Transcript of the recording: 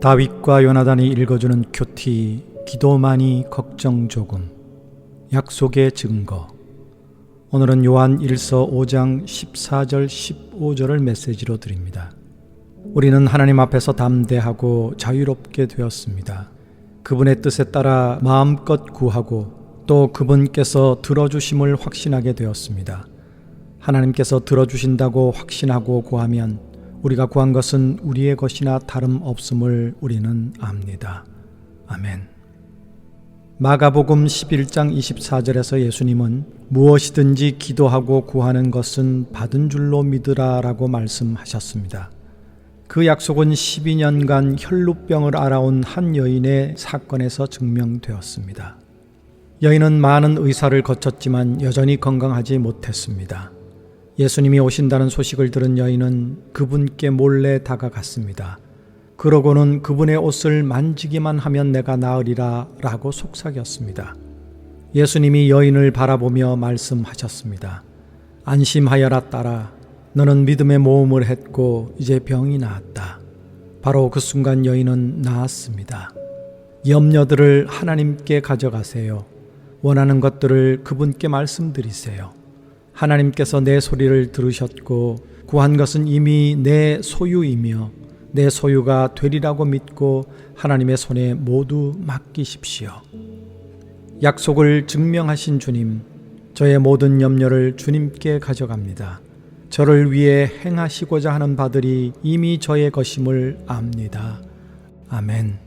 다윗과 요나단이 읽어주는 큐티 기도만이 걱정 조금 약속의 증거 오늘은 요한 1서 5장 14절 15절을 메시지로 드립니다. 우리는 하나님 앞에서 담대하고 자유롭게 되었습니다. 그분의 뜻에 따라 마음껏 구하고 또 그분께서 들어주심을 확신하게 되었습니다. 하나님께서 들어주신다고 확신하고 구하면 우리가 구한 것은 우리의 것이나 다름없음을 우리는 압니다. 아멘. 마가복음 11장 24절에서 예수님은 무엇이든지 기도하고 구하는 것은 받은 줄로 믿으라 라고 말씀하셨습니다. 그 약속은 12년간 혈루병을 알아온 한 여인의 사건에서 증명되었습니다. 여인은 많은 의사를 거쳤지만 여전히 건강하지 못했습니다. 예수님이 오신다는 소식을 들은 여인은 그분께 몰래 다가갔습니다. 그러고는 그분의 옷을 만지기만 하면 내가 나으리라 라고 속삭였습니다. 예수님이 여인을 바라보며 말씀하셨습니다. 안심하여라 딸아 너는 믿음의 모험을 했고 이제 병이 나았다. 바로 그 순간 여인은 나았습니다. 염려들을 하나님께 가져가세요. 원하는 것들을 그분께 말씀드리세요. 하나님께서 내 소리를 들으셨고 구한 것은 이미 내 소유이며 내 소유가 되리라고 믿고 하나님의 손에 모두 맡기십시오. 약속을 증명하신 주님, 저의 모든 염려를 주님께 가져갑니다. 저를 위해 행하시고자 하는 바들이 이미 저의 것임을 압니다. 아멘.